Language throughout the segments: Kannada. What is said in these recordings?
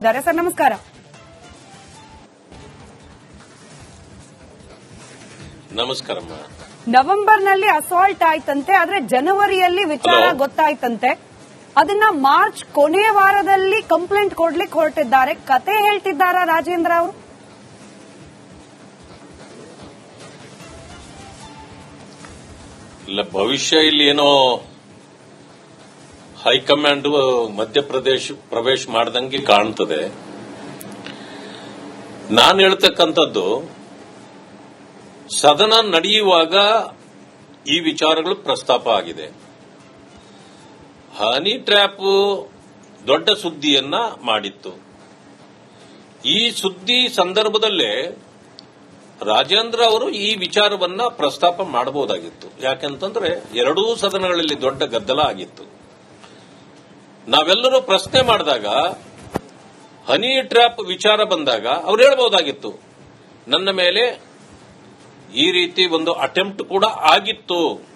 ಇದ್ದಾರೆ ಸರ್ ನಮಸ್ಕಾರ. ನಮಸ್ಕಾರ ನವೆಂಬರ್ನಲ್ಲಿ ಅಸಾಲ್ಟ್ ಆಯ್ತಂತೆ ಆದ್ರೆ ಜನವರಿಯಲ್ಲಿ ವಿಚಾರ. ಗೊತ್ತಾಯ್ತಂತೆ. ಅದನ್ನ ಮಾರ್ಚ್ ಕೊನೆಯ ವಾರದಲ್ಲಿ ಕಂಪ್ಲೇಂಟ್ ಕೊಡ್ಲಿಕ್ಕೆ ಹೊರಟಿದ್ದಾರೆ. ಕತೆ ಹೇಳ್ತಿದ್ದಾರಾ ರಾಜೇಂದ್ರ ಅವರು? ಇಲ್ಲ ಭವಿಷ್ಯ ಇಲ್ಲಿ ಏನೋ ಹೈಕಮಾಂಡ್ ಮಧ್ಯಪ್ರದೇಶ ಪ್ರವೇಶ ಮಾಡ್ದಂಗೆ ಕಾಣ್ತದೆ. ನಾನು ಹೇಳ್ತಕ್ಕಂಥದ್ದು, ಸದನ ನಡೆಯುವಾಗ ಈ ವಿಚಾರಗಳು ಪ್ರಸ್ತಾಪ ಆಗಿದೆ. ಹನಿ ಟ್ರ್ಯಾಪ್ ದೊಡ್ಡ ಸುದ್ದಿಯನ್ನ ಮಾಡಿತ್ತು. ಈ ಸುದ್ದಿ ಸಂದರ್ಭದಲ್ಲೇ ರಾಜೇಂದ್ರ ಅವರು ಈ ವಿಚಾರವನ್ನ ಪ್ರಸ್ತಾಪ ಮಾಡಬಹುದಾಗಿತ್ತು. ಯಾಕೆಂತಂದ್ರೆ ಎರಡೂ ಸದನಗಳಲ್ಲಿ ದೊಡ್ಡ ಗದ್ದಲ ಆಗಿತ್ತು. ನಾವೆಲ್ಲರೂ ಪ್ರಶ್ನೆ ಮಾಡಿದಾಗ, ಹನಿ ಟ್ರ್ಯಾಪ್ ವಿಚಾರ ಬಂದಾಗ ಅವ್ರು ಹೇಳಬಹುದಾಗಿತ್ತು ನನ್ನ ಮೇಲೆ ಈ ರೀತಿ ಒಂದು ಅಟೆಂಪ್ಟ್ ಕೂಡ ಆಗಿತ್ತು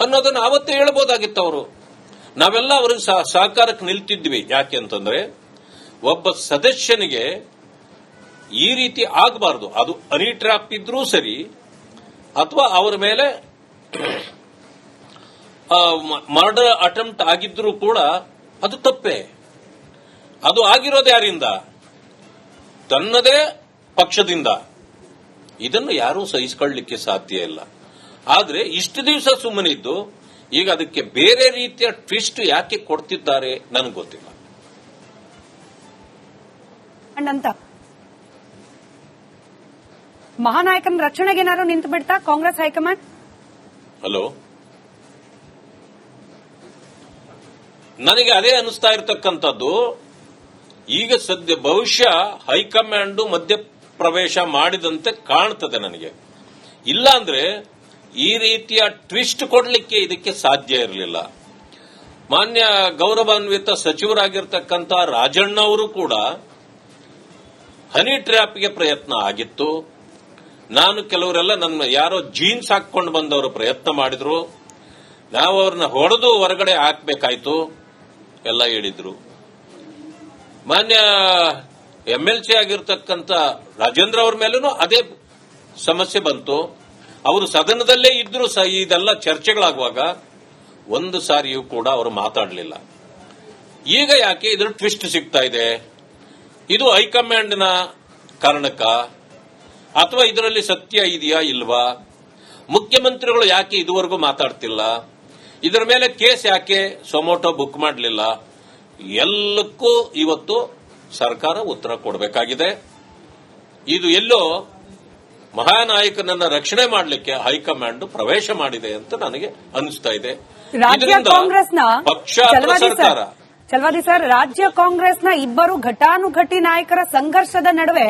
ಅನ್ನೋದನ್ನ ಅವತ್ತೇ ಹೇಳ್ಬೋದಾಗಿತ್ತು ಅವರು. ನಾವೆಲ್ಲ ಅವ್ರಿಗೆ ಸಹ- ಸಹಕಾರಕ್ಕೆ ನಿಲ್ತಿದ್ವಿ. ಯಾಕೆ ಅಂತಂದ್ರೆ, ಒಬ್ಬ ಸದಸ್ಯನಿಗೆ ಈ ರೀತಿ ಆಗಬಾರದು. ಅದು ಹನಿ ಟ್ರ್ಯಾಪ್ ಇದ್ರೂ ಸರಿ, ಅಥವಾ ಅವರ ಮೇಲೆ ಮರ್ಡರ್ ಅಟೆಂಪ್ಟ್ ಆಗಿದ್ರೂ ಕೂಡ ಅದು ತಪ್ಪೇ. ಅದು ಆಗಿರೋದು ಯಾರಿಂದ? ತನ್ನದೇ ಪಕ್ಷದಿಂದ. ಇದನ್ನು ಯಾರೂ ಸಹಿಸಿಕೊಳ್ಳಲಿಕ್ಕೆ ಸಾಧ್ಯ ಇಲ್ಲ. ಆದ್ರೆ ಇಷ್ಟು ದಿವಸ ಸುಮ್ಮನಿದ್ದು ಈಗ ಅದಕ್ಕೆ ಬೇರೆ ರೀತಿಯ ಟ್ವಿಸ್ಟ್ ಯಾಕೆ ಕೊಡ್ತಿದ್ದಾರೆ ನನಗೆ ಗೊತ್ತಿಲ್ಲ. ಅಂಡ್ ಅಂತ ಮಹಾನಾಯಕನ ರಕ್ಷಣೆಗೆ ಏನಾದ್ರು ನಿಂತು ಬಿಡ್ತಾ ಕಾಂಗ್ರೆಸ್ ಹೈಕಮಾಂಡ್? ಹಲೋ? ನನಗೆ ಅದೇ ಅನಿಸ್ತಾ ಇರತಕ್ಕಂಥದ್ದು, ಈಗ ಸದ್ಯ ಬಹುಶಃ ಹೈಕಮಾಂಡ್ ಮಧ್ಯ ಪ್ರವೇಶ ಮಾಡಿದಂತೆ ಕಾಣ್ತದೆ ನನಗೆ. ಇಲ್ಲಾಂದ್ರೆ ಈ ರೀತಿಯ ಟ್ವಿಸ್ಟ್ ಕೊಡಲಿಕ್ಕೆ ಇದಕ್ಕೆ ಸಾಧ್ಯ ಇರಲಿಲ್ಲ. ಮಾನ್ಯ ಗೌರವಾನ್ವಿತ ಸಚಿವರಾಗಿರ್ತಕ್ಕಂಥ ರಾಜಣ್ಣ ಅವರು ಕೂಡ ಹನಿ ಟ್ರ್ಯಾಪ್ಗೆ ಪ್ರಯತ್ನ ಆಗಿತ್ತು. ನಾನು ಕೆಲವರೆಲ್ಲ ನನ್ನ ಯಾರೋ ಜೀನ್ಸ್ ಹಾಕೊಂಡು ಬಂದವರು ಪ್ರಯತ್ನ ಮಾಡಿದ್ರು. ನಾವು ಅವ್ರನ್ನ ಹೊಡೆದು ಹೊರಗಡೆ ಹಾಕ್ಬೇಕಾಯ್ತು. ಎಲ್ಲ ಹೇಳಿದ್ರು. ಮಾನ್ಯ ಎಂ ಎಲ್ ಸಿ ಆಗಿರ್ತಕ್ಕಂಥ ರಾಜೇಂದ್ರ ಅವ್ರ ಮೇಲೂ ಅದೇ ಸಮಸ್ಯೆ ಬಂತು. ಅವರು ಸದನದಲ್ಲೇ ಇದ್ರು ಸಹ ಇದೆಲ್ಲ ಚರ್ಚೆಗಳಾಗುವಾಗ ಒಂದು ಸಾರಿಯೂ ಕೂಡ ಅವರು ಮಾತಾಡಲಿಲ್ಲ. ಈಗ ಯಾಕೆ ಇದ್ರ ಟ್ವಿಸ್ಟ್ ಸಿಗ್ತಾ ಇದೆ? ಇದು ಹೈಕಮಾಂಡ್ನ ಕಾರಣಕ್ಕ? ಅಥವಾ ಇದರಲ್ಲಿ ಸತ್ಯ ಇದೆಯಾ ಇಲ್ವಾ? ಮುಖ್ಯಮಂತ್ರಿಗಳು ಯಾಕೆ ಇದುವರೆಗೂ ಮಾತಾಡ್ತಿಲ್ಲ? ಇದರ ಮೇಲೆ ಕೇಸ್ ಯಾಕೆ ಸೊಮೋಟೋ ಬುಕ್ ಮಾಡಲಿಲ್ಲ? ಎಲ್ಲಕ್ಕೂ ಇವತ್ತು ಸರ್ಕಾರ ಉತ್ತರ ಕೊಡಬೇಕಾಗಿದೆ. ಇದು ಎಲ್ಲೋ ಮಹಾನಾಯಕನನ್ನ ರಕ್ಷಣೆ ಮಾಡಲಿಕ್ಕೆ ಹೈಕಮಾಂಡ್ ಪ್ರವೇಶ ಮಾಡಿದೆ ಅಂತ ನನಗೆ ಅನಿಸ್ತಾ ಇದೆ. ಪಕ್ಷ ಸರ್ಕಾರ ಸರ್ ಚಲವಾದಿ ಸರ್, ರಾಜ್ಯ ಕಾಂಗ್ರೆಸ್ನ ಇಬ್ಬರು ಘಟಾನುಘಟಿ ನಾಯಕರ ಸಂಘರ್ಷದ ನಡುವೆ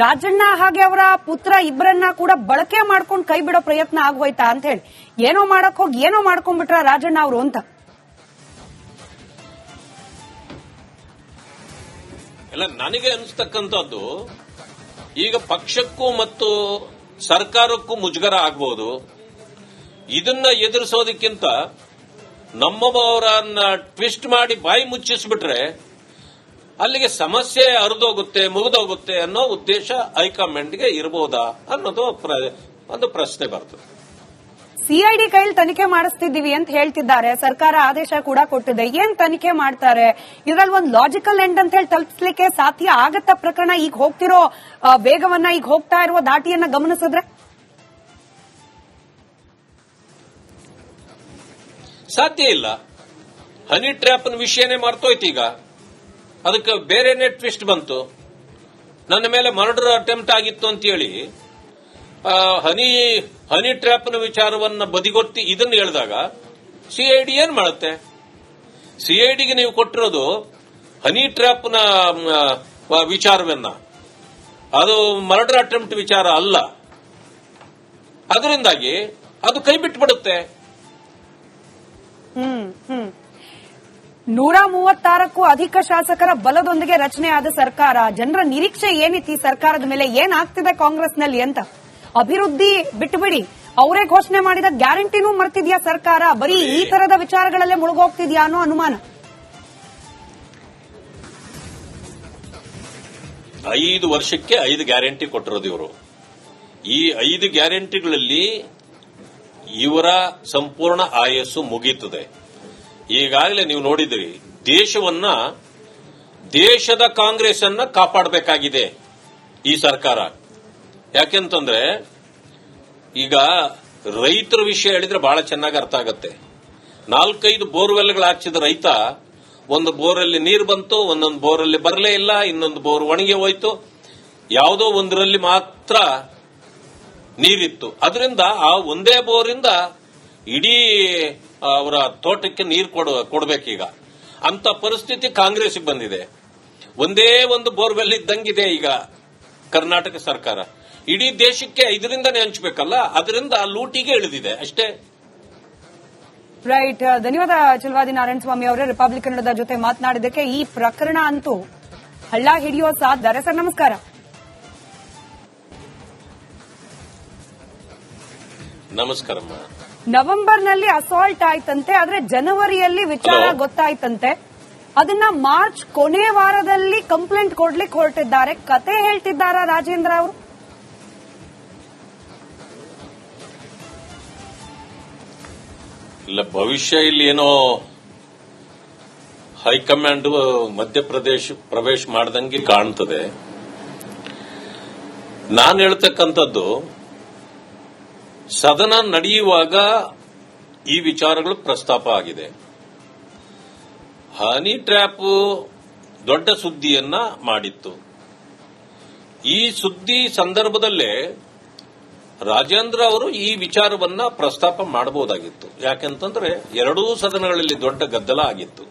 ರಾಜಣ್ಣ ಹಾಗೆ ಅವರ ಪುತ್ರ ಇಬ್ಬರನ್ನ ಕೂಡ ಬಳಕೆ ಮಾಡ್ಕೊಂಡು ಕೈ ಬಿಡೋ ಪ್ರಯತ್ನ ಆಗೋಯ್ತಾ ಅಂತ ಹೇಳಿ. ಏನೋ ಮಾಡಕ್ ಹೋಗಿ, ಏನೋ ಮಾಡ್ಕೊಂಡ್ಬಿಟ್ರ ರಾಜಣ್ಣ ಅವರು ಅಂತ. ಎಲ್ಲ ನನಗೆ ಅನಿಸ್ತಕ್ಕಂಥದ್ದು, ಈಗ ಪಕ್ಷಕ್ಕೂ ಮತ್ತು ಸರ್ಕಾರಕ್ಕೂ ಮುಜುಗರ ಆಗ್ಬೋದು. ಇದನ್ನ ಎದುರಿಸೋದಕ್ಕಿಂತ ನಮ್ಮವರನ್ನ ಟ್ವಿಸ್ಟ್ ಮಾಡಿ ಬಾಯಿ ಮುಚ್ಚಿಸ್ಬಿಟ್ರೆ ಅಲ್ಲಿಗೆ ಸಮಸ್ಯೆ ಹರಿದೋಗುತ್ತೆ ಮುಗಿದೋಗುತ್ತೆ ಅನ್ನೋ ಉದ್ದೇಶ ಹೈಕಮಾಂಡ್ಗೆ ಇರಬಹುದಾ ಅನ್ನೋದು ಒಂದು ಪ್ರಶ್ನೆ ಬರ್ತದೆ. ಸಿಐಡಿ ಕೈಲಿ ತನಿಖೆ ಮಾಡಿಸ್ತಿದ್ದೀವಿ ಅಂತ ಹೇಳ್ತಿದ್ದಾರೆ. ಸರ್ಕಾರ ಆದೇಶ ಕೂಡ ಕೊಟ್ಟಿದೆ. ಏನ್ ತನಿಖೆ ಮಾಡ್ತಾರೆ? ಇದ್ರಲ್ಲಿ ಒಂದು ಲಾಜಿಕಲ್ ಎಂಡ್ ಅಂತ ಹೇಳಿ ತಲುಪಿಸ್ಲಿಕ್ಕೆ ಸಾಧ್ಯ ಆಗತ್ತ ಪ್ರಕರಣ ಈಗ ಹೋಗ್ತಿರೋ ವೇಗವನ್ನ ಈಗ ಹೋಗ್ತಾ ಇರುವ ದಾಟಿಯನ್ನ ಗಮನಿಸಿದ್ರೆ? ಸಾಧ್ಯ ಇಲ್ಲ. ಹನಿ ಟ್ರ್ಯಾಪ್ ವಿಷಯನೇ ಈಗ ಅದಕ್ಕೆ ಬೇರೆನೇ ಟ್ವಿಸ್ಟ್ ಬಂತು. ನನ್ನ ಮೇಲೆ ಮರ್ಡರ್ ಅಟೆಂಪ್ಟ್ ಆಗಿತ್ತು ಅಂತ ಆ, ಹನಿ ಹನಿ ಟ್ರ್ಯಾಪ್ನ ವಿಚಾರವನ್ನ ಬದಿಗೊತ್ತಿ ಇದನ್ನ ಹೇಳಿದಾಗ ಸಿಐಡಿ ಏನ್ ಮಾಡುತ್ತೆ? ಸಿಐಡಿಗೆ ನೀವು ಕೊಟ್ಟಿರೋದು ಹನಿ ಟ್ರ್ಯಾಪ್ನ ವಿಚಾರವನ್ನ. ಅದು ಮರ್ಡರ್ ಅಟೆಂಪ್ಟ್ ವಿಚಾರ ಅಲ್ಲ. ಅದರಿಂದಾಗಿ ಅದು ಕೈ ಬಿಟ್ಬಿಡುತ್ತೆ. ಹ್ಮ್ ಹ್ಮ್ ನೂರ ಮೂವತ್ತಾರಕ್ಕೂ ಅಧಿಕ ಶಾಸಕರ ಬಲದೊಂದಿಗೆ ರಚನೆ ಆದ ಸರ್ಕಾರ. ಜನರ ನಿರೀಕ್ಷೆ ಏನಿತ್ತು? ಈ ಸರ್ಕಾರದ ಮೇಲೆ ಏನಾಗ್ತಿದೆ ಕಾಂಗ್ರೆಸ್ನಲ್ಲಿ ಅಂತ? ಅಭಿವೃದ್ಧಿ ಬಿಟ್ಟುಬಿಡಿ ಅವರೇ ಘೋಷಣೆ ಮಾಡಿದ ಗ್ಯಾರಂಟಿನೂ ಮರ್ತಿದ್ಯಾ ಸರ್ಕಾರ? ಬರೀ ಈ ತರದ ವಿಚಾರಗಳಲ್ಲೇ ಮುಳುಗೋಗ್ತಿದ್ಯಾ ಅನ್ನೋ ಅನುಮಾನ. ಐದು ವರ್ಷಕ್ಕೆ ಐದು ಗ್ಯಾರಂಟಿ ಕೊಟ್ಟಿರೋದು ಇವರು. ಈ ಐದು ಗ್ಯಾರಂಟಿಗಳಲ್ಲಿ ಇವರ ಸಂಪೂರ್ಣ ಆಯಸ್ಸು ಮುಗೀತದೆ. ಈಗಾಗಲೇ ನೀವು ನೋಡಿದ್ರಿ ದೇಶವನ್ನ, ದೇಶದ ಕಾಂಗ್ರೆಸ್ ಅನ್ನ ಕಾಪಾಡಬೇಕಾಗಿದೆ ಈ ಸರ್ಕಾರ. ಯಾಕೆಂತಂದ್ರೆ, ಈಗ ರೈತರ ವಿಷಯ ಹೇಳಿದ್ರೆ ಬಹಳ ಚೆನ್ನಾಗಿ ಅರ್ಥ ಆಗುತ್ತೆ. ನಾಲ್ಕೈದು ಬೋರ್ವೆಲ್ಗಳು ಹಾಕಿದ ರೈತ, ಒಂದು ಬೋರಲ್ಲಿ ನೀರು ಬಂತು, ಒಂದೊಂದು ಬೋರಲ್ಲಿ ಬರಲೇ ಇಲ್ಲ, ಇನ್ನೊಂದು ಬೋರ್ ಒಣಗಿ ಹೋಯ್ತು. ಯಾವುದೋ ಒಂದರಲ್ಲಿ ಮಾತ್ರ ನೀರಿತ್ತು. ಅದರಿಂದ ಆ ಒಂದೇ ಬೋರಿಂದ ಇಡೀ ಅವರ ತೋಟಕ್ಕೆ ನೀರು ಕೊಡ, ಕೊಡ್ಬೇಕೀಗ. ಅಂತ ಪರಿಸ್ಥಿತಿ ಕಾಂಗ್ರೆಸ್ ಬಂದಿದೆ. ಒಂದೇ ಒಂದು ಬೋರ್ವೆಲ್ ಇದ್ದಂಗಿದೆ ಈಗ ಕರ್ನಾಟಕ ಸರ್ಕಾರ. ಇಡೀ ದೇಶಕ್ಕೆ ಇದರಿಂದನೇ ಹಂಚಬೇಕಲ್ಲ, ಅದರಿಂದ ಲೂಟಿಗೆ ಇಳಿದಿದೆ. ಅಷ್ಟೇ. ರೈಟ್ ಧನ್ಯವಾದ ಚಲವಾದಿ ನಾರಾಯಣ ಸ್ವಾಮಿ ಅವರೇ. ರಿಪಬ್ಲಿಕ್ ಕನ್ನಡದ ಜೊತೆ ಮಾತನಾಡಿದ್ದಕ್ಕೆ ಈ ಪ್ರಕರಣ ಅಂತೂ ಹಳ್ಳ ಹಿಡಿಯೋ ಸಾಧ್ಯ. ಸರ್, ನಮಸ್ಕಾರ. ನಮಸ್ಕಾರಮ್ಮ. ನವೆಂಬರ್ನಲ್ಲಿ ಅಸಾಲ್ಟ್ ಆಯ್ತಂತೆ ಆದ್ರೆ ಜನವರಿಯಲ್ಲಿ ವಿಚಾರ. ಗೊತ್ತಾಯ್ತಂತೆ. ಅದನ್ನ ಮಾರ್ಚ್ ಕೊನೆ ವಾರದಲ್ಲಿ ಕಂಪ್ಲೇಂಟ್ ಕೊಡ್ಲಿಕ್ಕೆ ಹೊರಟಿದ್ದಾರೆ ಕತೆ ಹೇಳ್ತಿದ್ದಾರಾ ರಾಜೇಂದ್ರ ಅವರು? ಇಲ್ಲ ಭವಿಷ್ಯ ಇಲ್ಲಿ ಏನೋ ಹೈಕಮಾಂಡ್ ಮಧ್ಯಪ್ರದೇಶ ಪ್ರವೇಶ ಮಾಡ್ದಂಗೆ ಕಾಣ್ತದೆ. ನಾನು ಹೇಳ್ತಕ್ಕಂಥದ್ದು ಸದನ ನಡೆಯುವಾಗ ಈ ವಿಚಾರಗಳು ಪ್ರಸ್ತಾಪ ಆಗಿದೆ. ಹನಿ ಟ್ರ್ಯಾಪ್ ದೊಡ್ಡ ಸುದ್ದಿಯನ್ನ ಮಾಡಿತ್ತು. ಈ ಸುದ್ದಿ ಸಂದರ್ಭದಲ್ಲೇ ರಾಜೇಂದ್ರ ಅವರು ಈ ವಿಚಾರವನ್ನ ಪ್ರಸ್ತಾಪ ಮಾಡಬಹುದಾಗಿತ್ತು. ಯಾಕೆಂತಂದ್ರೆ ಎರಡೂ ಸದನಗಳಲ್ಲಿ ದೊಡ್ಡ ಗದ್ದಲ ಆಗಿತ್ತು.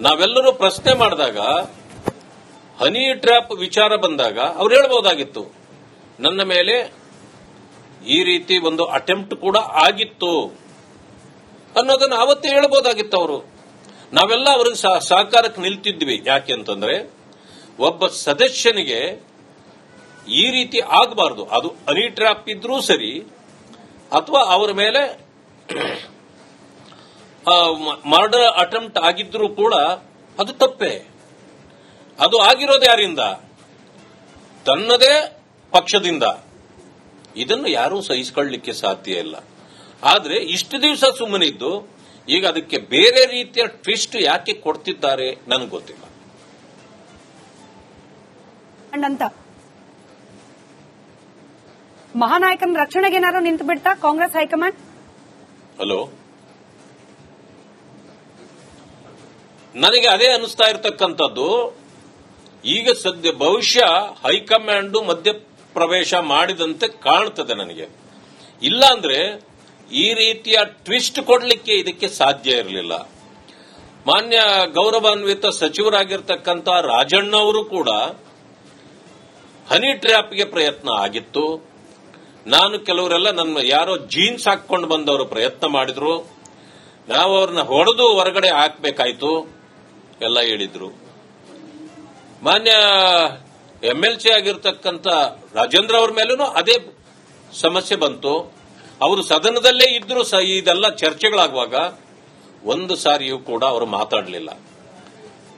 ನಾವೆಲ್ಲರೂ ಪ್ರಶ್ನೆ ಮಾಡಿದಾಗ, ಹನಿ ಟ್ರ್ಯಾಪ್ ವಿಚಾರ ಬಂದಾಗ ಅವ್ರು ಹೇಳಬಹುದಾಗಿತ್ತು. ನನ್ನ ಮೇಲೆ ಈ ರೀತಿ ಒಂದು ಅಟೆಂಪ್ಟ್ ಕೂಡ ಆಗಿತ್ತು ಅನ್ನೋದನ್ನ ಅವತ್ತೇ ಹೇಳ್ಬೋದಾಗಿತ್ತು ಅವರು. ನಾವೆಲ್ಲ ಅವ್ರಿಗೆ ಸಹ- ಸಹಕಾರಕ್ಕೆ ನಿಲ್ತಿದ್ವಿ. ಯಾಕೆ ಅಂತಂದ್ರೆ ಒಬ್ಬ ಸದಸ್ಯನಿಗೆ ಈ ರೀತಿ ಆಗಬಾರ್ದು. ಅದು ಅನಿ ಟ್ರ್ಯಾಪ್ ಇದ್ರೂ ಸರಿ ಅಥವಾ ಅವರ ಮೇಲೆ ಮರ್ಡರ್ ಅಟೆಂಪ್ಟ್ ಆಗಿದ್ರೂ ಕೂಡ ಅದು ತಪ್ಪೇ. ಅದು ಆಗಿರೋದು ಯಾರಿಂದ? ತನ್ನದೇ ಪಕ್ಷದಿಂದ. ಇದನ್ನು ಯಾರೂ ಸಹಿಸಿಕೊಳ್ಳಲಿಕ್ಕೆ ಸಾಧ್ಯ ಇಲ್ಲ. ಆದ್ರೆ ಇಷ್ಟು ದಿವಸ ಸುಮ್ಮನಿದ್ದು ಈಗ ಅದಕ್ಕೆ ಬೇರೆ ರೀತಿಯ ಟ್ವಿಸ್ಟ್ ಯಾಕೆ ಕೊಡ್ತಿದ್ದಾರೆ ನನಗೆ ಗೊತ್ತಿಲ್ಲ. ಅಂತ ಮಹಾನಾಯಕನ ರಕ್ಷಣೆಗೆ ಏನಾದ್ರು ನಿಂತು ಬಿಡ್ತಾ ಕಾಂಗ್ರೆಸ್ ಹೈಕಮಾಂಡ್? ಹಲೋ? ನನಗೆ ಅದೇ ಅನಿಸ್ತಾ ಇರತಕ್ಕಂಥದ್ದು ಈಗ ಸದ್ಯ ಬಹುಶಃ ಹೈಕಮಾಂಡ್ ಮಧ್ಯಪ್ರವೇಶ ಮಾಡಿದಂತೆ ಕಾಣ್ತದೆ ನನಗೆ. ಇಲ್ಲ ಅಂದ್ರೆ ಈ ರೀತಿಯ ಟ್ವಿಸ್ಟ್ ಕೊಡಲಿಕ್ಕೆ ಇದಕ್ಕೆ ಸಾಧ್ಯ ಇರಲಿಲ್ಲ. ಮಾನ್ಯ ಗೌರವಾನ್ವಿತ ಸಚಿವರಾಗಿರ್ತಕ್ಕಂಥ ರಾಜಣ್ಣ ಅವರು ಕೂಡ ಹನಿ ಟ್ರ್ಯಾಪ್ಗೆ ಪ್ರಯತ್ನ ಆಗಿತ್ತು. ನಾನು ಕೆಲವರೆಲ್ಲ ನನ್ನ ಯಾರೋ ಜೀನ್ಸ್ ಹಾಕೊಂಡು ಬಂದವರು ಪ್ರಯತ್ನ ಮಾಡಿದ್ರು. ನಾವು ಅವ್ರನ್ನ ಹೊಡೆದು ಹೊರಗಡೆ ಹಾಕಬೇಕಾಯ್ತು, ಎಲ್ಲ ಹೇಳಿದ್ರು. ಮಾನ್ಯ ಎಂ ಎಲ್ ಸಿ ಆಗಿರ್ತಕ್ಕಂಥ ರಾಜೇಂದ್ರ ಅವ್ರ ಮೇಲೂ ಅದೇ ಸಮಸ್ಯೆ ಬಂತು. ಅವರು ಸದನದಲ್ಲೇ ಇದ್ರು ಇದೆಲ್ಲ ಚರ್ಚೆಗಳಾಗುವಾಗ ಒಂದು ಸಾರಿಯೂ ಕೂಡ ಅವರು ಮಾತಾಡಲಿಲ್ಲ.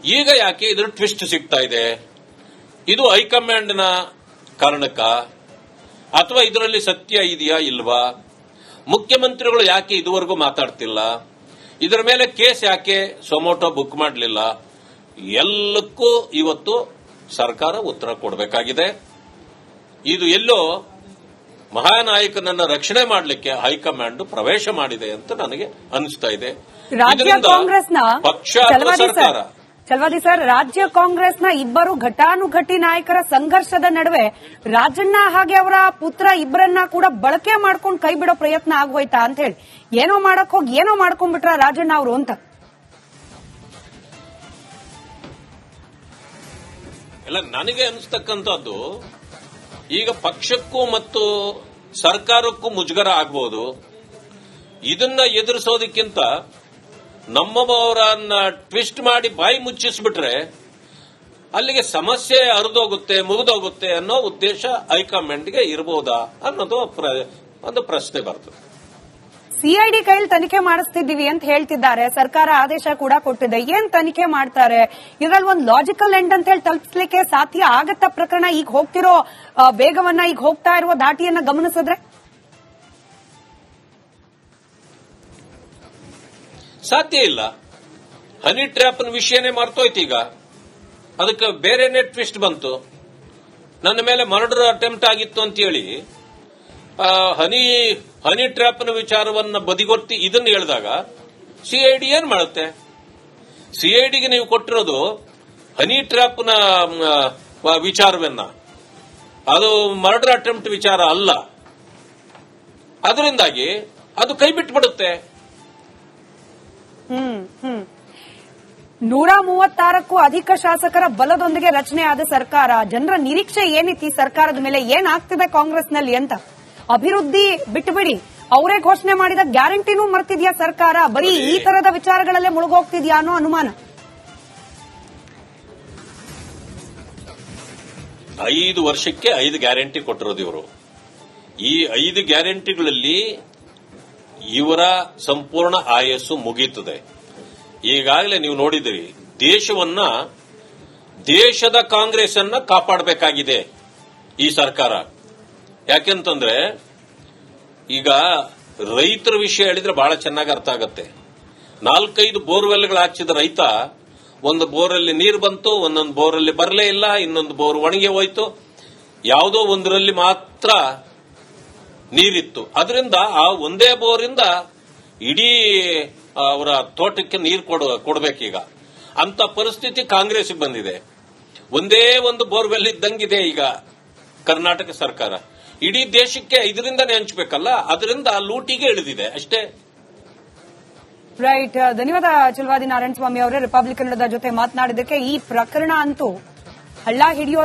ಈಗ ಯಾಕೆ ಇದ್ರ ಟ್ವಿಸ್ಟ್ ಸಿಗ್ತಾ ಇದೆ? ಇದು ಹೈಕಮಾಂಡ್ನ ಕಾರಣಕ್ಕ? ಅಥವಾ ಇದರಲ್ಲಿ ಸತ್ಯ ಇದೆಯಾ ಇಲ್ವಾ? ಮುಖ್ಯಮಂತ್ರಿಗಳು ಯಾಕೆ ಇದುವರೆಗೂ ಮಾತಾಡ್ತಿಲ್ಲ? ಇದರ ಮೇಲೆ ಕೇಸ್ ಯಾಕೆ ಸೊಮೋಟೋ ಬುಕ್ ಮಾಡಲಿಲ್ಲ? ಎಲ್ಲಕ್ಕೂ ಇವತ್ತು ಸರ್ಕಾರ ಉತ್ತರ ಕೊಡಬೇಕಾಗಿದೆ. ಇದು ಎಲ್ಲೋ ಮಹಾನಾಯಕನನ್ನ ರಕ್ಷಣೆ ಮಾಡಲಿಕ್ಕೆ ಹೈಕಮಾಂಡ್ ಪ್ರವೇಶ ಮಾಡಿದೆ ಅಂತ ನನಗೆ ಅನಿಸ್ತಾ ಇದೆ. ರಾಜ್ಯ ಕಾಂಗ್ರೆಸ್ನ ಪಕ್ಷ ಅಥವಾ ಚಲವಾದಿ ಸರ್ಕಾರ? ಸರ್ ಚಲವಾದಿ ಸರ್ ರಾಜ್ಯ ಕಾಂಗ್ರೆಸ್ನ ಇಬ್ಬರು ಘಟಾನುಘಟಿ ನಾಯಕರ ಸಂಘರ್ಷದ ನಡುವೆ ರಾಜಣ್ಣ ಹಾಗೆ ಅವರ ಪುತ್ರ ಇಬ್ಬರನ್ನ ಕೂಡ ಬಳಕೆ ಮಾಡ್ಕೊಂಡು ಕೈ ಬಿಡೋ ಪ್ರಯತ್ನ ಆಗೋಯ್ತಾ ಅಂತ ಹೇಳಿ. ಏನೋ ಮಾಡಕ್ ಹೋಗಿ ಏನೋ ಮಾಡ್ಕೊಂಡ್ಬಿಟ್ರ ರಾಜಣ್ಣ ಅವರು ಅಂತ. ಎಲ್ಲ ನನಗೆ ಅನಿಸ್ತಕ್ಕಂಥದ್ದು ಈಗ ಪಕ್ಷಕ್ಕೂ ಮತ್ತು ಸರ್ಕಾರಕ್ಕೂ ಮುಜುಗರ ಆಗ್ಬೋದು. ಇದನ್ನ ಎದುರಿಸೋದಕ್ಕಿಂತ ನಮ್ಮವರನ್ನ ಟ್ವಿಸ್ಟ್ ಮಾಡಿ ಬಾಯಿ ಮುಚ್ಚಿಸ್ಬಿಟ್ರೆ ಅಲ್ಲಿಗೆ ಸಮಸ್ಯೆ ಹರಿದೋಗುತ್ತೆ ಮುಗಿದೋಗುತ್ತೆ ಅನ್ನೋ ಉದ್ದೇಶ ಹೈಕಮಾಂಡ್ಗೆ ಇರಬಹುದಾ ಅನ್ನೋದು ಒಂದು ಪ್ರಶ್ನೆ ಬರ್ತದೆ. ಸಿಐಡಿ ಕೈಯಲ್ಲಿ ತನಿಖೆ ಮಾಡಿಸ್ತಿದ್ದೀವಿ ಅಂತ ಹೇಳ್ತಿದ್ದಾರೆ. ಸರ್ಕಾರ ಆದೇಶ ಕೂಡ ಕೊಟ್ಟಿದೆ. ಏನ್ ತನಿಖೆ ಮಾಡ್ತಾರೆ? ಇದ್ರಲ್ಲಿ ಒಂದು ಲಾಜಿಕಲ್ ಎಂಡ್ ಅಂತ ಹೇಳಿ ತಲುಪಿಸ್ಲಿಕ್ಕೆ ಸಾಧ್ಯ ಆಗತ್ತ ಪ್ರಕರಣ? ಈಗ ಹೋಗ್ತಿರೋ ವೇಗವನ್ನ ಈಗ ಹೋಗ್ತಾ ಇರುವ ದಾಟಿಯನ್ನ ಗಮನಿಸಿದ್ರೆ? ಸಾಧ್ಯ ಇಲ್ಲ. ಹನಿ ಟ್ರ್ಯಾಪ್ನ ವಿಷಯನೇ ಈಗ. ಅದಕ್ಕೆ ಬೇರೆನೇ ಟ್ವಿಸ್ಟ್ ಬಂತು. ನನ್ನ ಮೇಲೆ ಮರ್ಡರ್ ಅಟೆಂಪ್ಟ್ ಆಗಿತ್ತು ಅಂತ ಹೇಳಿ ಹನಿ ಹನಿ ಟ್ರ್ಯಾಪ್ನ ವಿಚಾರವನ್ನ ಬದಿಗೊತ್ತಿ ಇದನ್ನ ಹೇಳಿದಾಗ ಸಿಐಡಿ ಏನ್ ಮಾಡುತ್ತೆ? ಸಿಐಡಿಗೆ ನೀವು ಕೊಟ್ಟಿರೋದು ಹನಿ ಟ್ರ್ಯಾಪ್ನ ವಿಚಾರವನ್ನ. ಅದು ಮರ್ಡರ್ ಅಟೆಂಪ್ಟ್ ವಿಚಾರ ಅಲ್ಲ. ಅದರಿಂದಾಗಿ ಅದು ಕೈ ಬಿಟ್ಬಿಡುತ್ತೆ. ನೂರ ಮೂವತ್ತಾರಕ್ಕೂ ಅಧಿಕ ಶಾಸಕರ ಬಲದೊಂದಿಗೆ ರಚನೆ ಆದ ಸರ್ಕಾರ, ಜನರ ನಿರೀಕ್ಷೆ ಏನಿತ್ತು ಸರ್ಕಾರದ ಮೇಲೆ ಏನಾಗ್ತಿದೆ ಕಾಂಗ್ರೆಸ್ನಲ್ಲಿ ಅಂತ? ಅಭಿವೃದ್ಧಿ ಬಿಟ್ಬಿಡಿ. ಅವರೇ ಘೋಷಣೆ ಮಾಡಿದ ಗ್ಯಾರಂಟಿನೂ ಮರ್ತಿದ್ಯಾ ಸರ್ಕಾರ? ಬರೀ ಈ ತರದ ವಿಚಾರಗಳಲ್ಲೇ ಮುಳುಗೋಗ್ತಿದ್ಯಾ ಅನ್ನೋ ಅನುಮಾನ. ಐದು ವರ್ಷಕ್ಕೆ ಐದು ಗ್ಯಾರಂಟಿ ಕೊಟ್ಟಿರೋದು ಇವರು. ಈ ಐದು ಗ್ಯಾರಂಟಿಗಳಲ್ಲಿ ಇವರ ಸಂಪೂರ್ಣ ಆಯಸ್ಸು ಮುಗೀತದೆ. ಈಗಾಗಲೇ ನೀವು ನೋಡಿದಿರಿ ದೇಶವನ್ನ ದೇಶದ ಕಾಂಗ್ರೆಸ್ ಅನ್ನ ಕಾಪಾಡಬೇಕಾಗಿದೆ ಈ ಸರ್ಕಾರ. ಯಾಕೆಂತಂದ್ರೆ, ಈಗ ರೈತರ ವಿಷಯ ಹೇಳಿದ್ರೆ ಬಹಳ ಚೆನ್ನಾಗಿ ಅರ್ಥ ಆಗುತ್ತೆ. ನಾಲ್ಕೈದು ಬೋರ್ವೆಲ್ಗಳು ಹಾಕಿದ ರೈತ, ಒಂದು ಬೋರಲ್ಲಿ ನೀರು ಬಂತು, ಒಂದೊಂದು ಬೋರಲ್ಲಿ ಬರಲೇ ಇಲ್ಲ, ಇನ್ನೊಂದು ಬೋರ್ ಒಣಗಿ ಹೋಯ್ತು. ಯಾವುದೋ ಒಂದರಲ್ಲಿ ಮಾತ್ರ ನೀರಿತ್ತು. ಅದರಿಂದ ಆ ಒಂದೇ ಬೋರಿಂದ ಇಡೀ ಅವರ ತೋಟಕ್ಕೆ ನೀರು ಕೊಡ, ಕೊಡಬೇಕೀಗ. ಅಂತ ಪರಿಸ್ಥಿತಿ ಕಾಂಗ್ರೆಸ್ಗೆ ಬಂದಿದೆ. ಒಂದೇ ಒಂದು ಬೋರ್ವೆಲ್ ಇದ್ದಂಗಿದೆ ಈಗ ಕರ್ನಾಟಕ ಸರ್ಕಾರ. ಇಡೀ ದೇಶಕ್ಕೆ ಇದರಿಂದ ಹಂಚಬೇಕಲ್ಲ? ಅದರಿಂದ ಲೂಟಿಗೆ ಇಳಿದಿದೆ, ಅಷ್ಟೇ. ರೈಟ್ ಧನ್ಯವಾದ ಚಲವಾದಿ ನಾರಾಯಣ ಸ್ವಾಮಿ ಅವರೇ ರಿಪಬ್ಲಿಕ್ ಜೊತೆ ಮಾತನಾಡಿದ್ದಕ್ಕೆ ಈ ಪ್ರಕರಣ ಅಂತೂ ಹಳ್ಳ ಹಿಡಿಯೋ